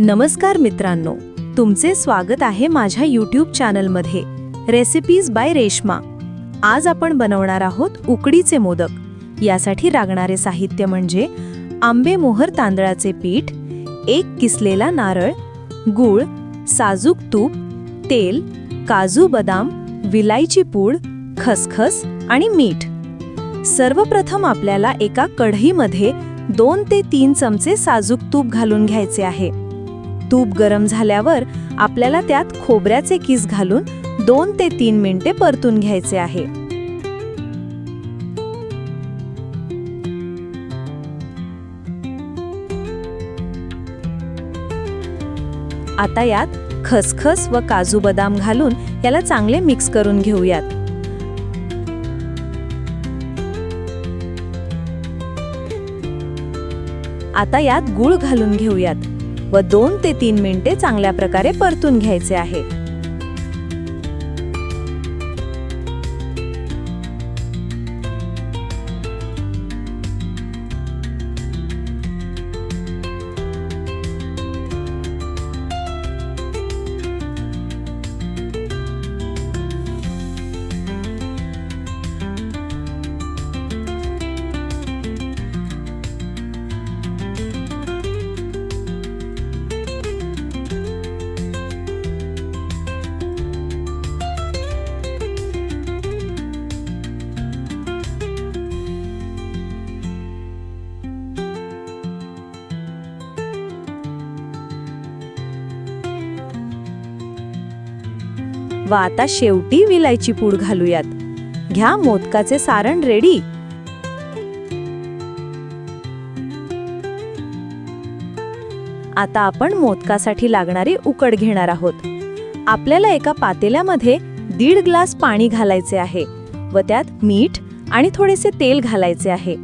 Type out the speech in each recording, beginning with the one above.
नमस्कार मित्रांनो तुमचे स्वागत आहे माझ्या यूट्यूब चॅनलमध्ये रेसिपीज बाय रेश्मा आज आपण बनवणार आहोत उकडीचे मोदक. यासाठी लागणारे साहित्य म्हणजे आंबे मोहर तांदळाचे पीठ एक किसलेला नारळ गूळ साजूक तूप तेल काजू बदाम विलायची पूड खसखस आणि मीठ. सर्वप्रथम आपल्याला एका कढईमध्ये दोन ते तीन चमचे साजूक तूप घालून घ्यायचे आहे. तूप गरम झाल्यावर आपल्याला त्यात खोबऱ्याचे किस घालून दोन ते तीन मिनिटे परतून घ्यायचे आहे. आता यात खसखस व काजू बदाम घालून याला चांगले मिक्स करून घेऊयात. आता यात गूळ घालून घेऊयात. व दोन ते तीन मिनिटे चांगल्या प्रकारे परतून घ्यायचे आहे. व आता शेवटी विलायची पूड घालूयात. घ्या मोदकाचे सारण रेडी आता आपण मोदकासाठी लागणारी उकड घेणार आहोत. आपल्याला एका पातेल्यामध्ये दीड ग्लास पाणी घालायचे आहे व त्यात मीठ आणि थोडेसे तेल घालायचे आहे.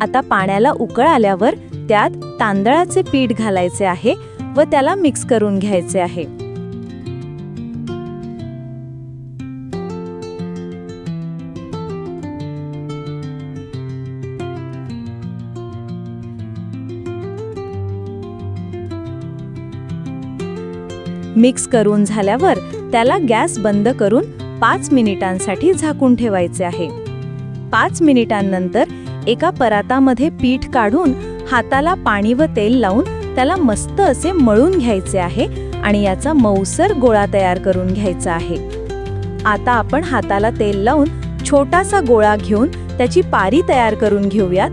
आता पाण्याला उकळ आल्यावर त्यात तांदळाचे पीठ घालायचे आहे व त्याला मिक्स करून घ्यायचे आहे. मिक्स करून झाल्यावर त्याला गॅस बंद करून पाच मिनिटांसाठी झाकून ठेवायचे आहे. पाच मिनिटांनंतर एका परातामध्ये पीठ काढून हाताला पाणी व तेल लावून त्याला मस्त असे मळून घ्यायचे आहे आणि याचा मऊसर गोळा तयार करून घ्यायचा आहे. आता आपण हाताला तेल लावून छोटासा गोळा घेऊन त्याची पारी तयार करून घेऊयात.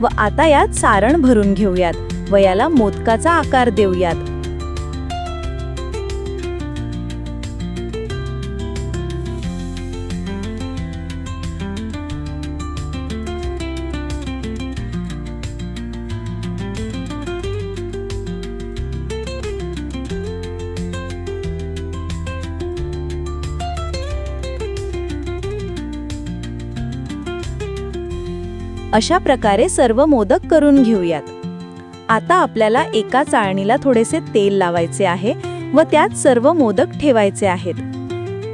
व आता यात सारण भरून घेऊयात व याला मोदकाचा आकार देऊयात. अशा प्रकारे सर्व मोदक करून घेऊयात. आता आपल्याला एका चाळणीला थोडेसे तेल लावायचे आहे व त्यात सर्व मोदक ठेवायचे आहेत.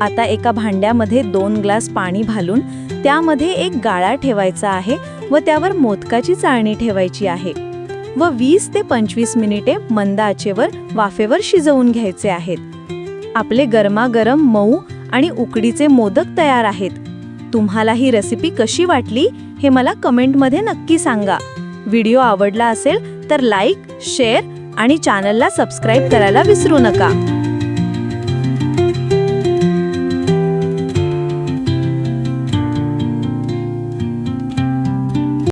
आता एका भांड्यामध्ये दोन ग्लास पाणी घालून त्यामध्ये एक गाळा ठेवायचा आहे व त्यावर मोदकाची चाळणी ठेवायची आहे व वीस ते पंचवीस मिनिटे मंद आचेवर वाफेवर शिजवून घ्यायचे आहेत. आपले गरमागरम मऊ आणि उकडीचे मोदक तयार आहेत. तुम्हाला ही रेसिपी कशी वाटली? हे मला कमेंटमध्ये नक्की सांगा. व्हिडिओ आवडला असेल तर लाईक शेअर आणि चॅनलला सबस्क्राईब करायला विसरू नका.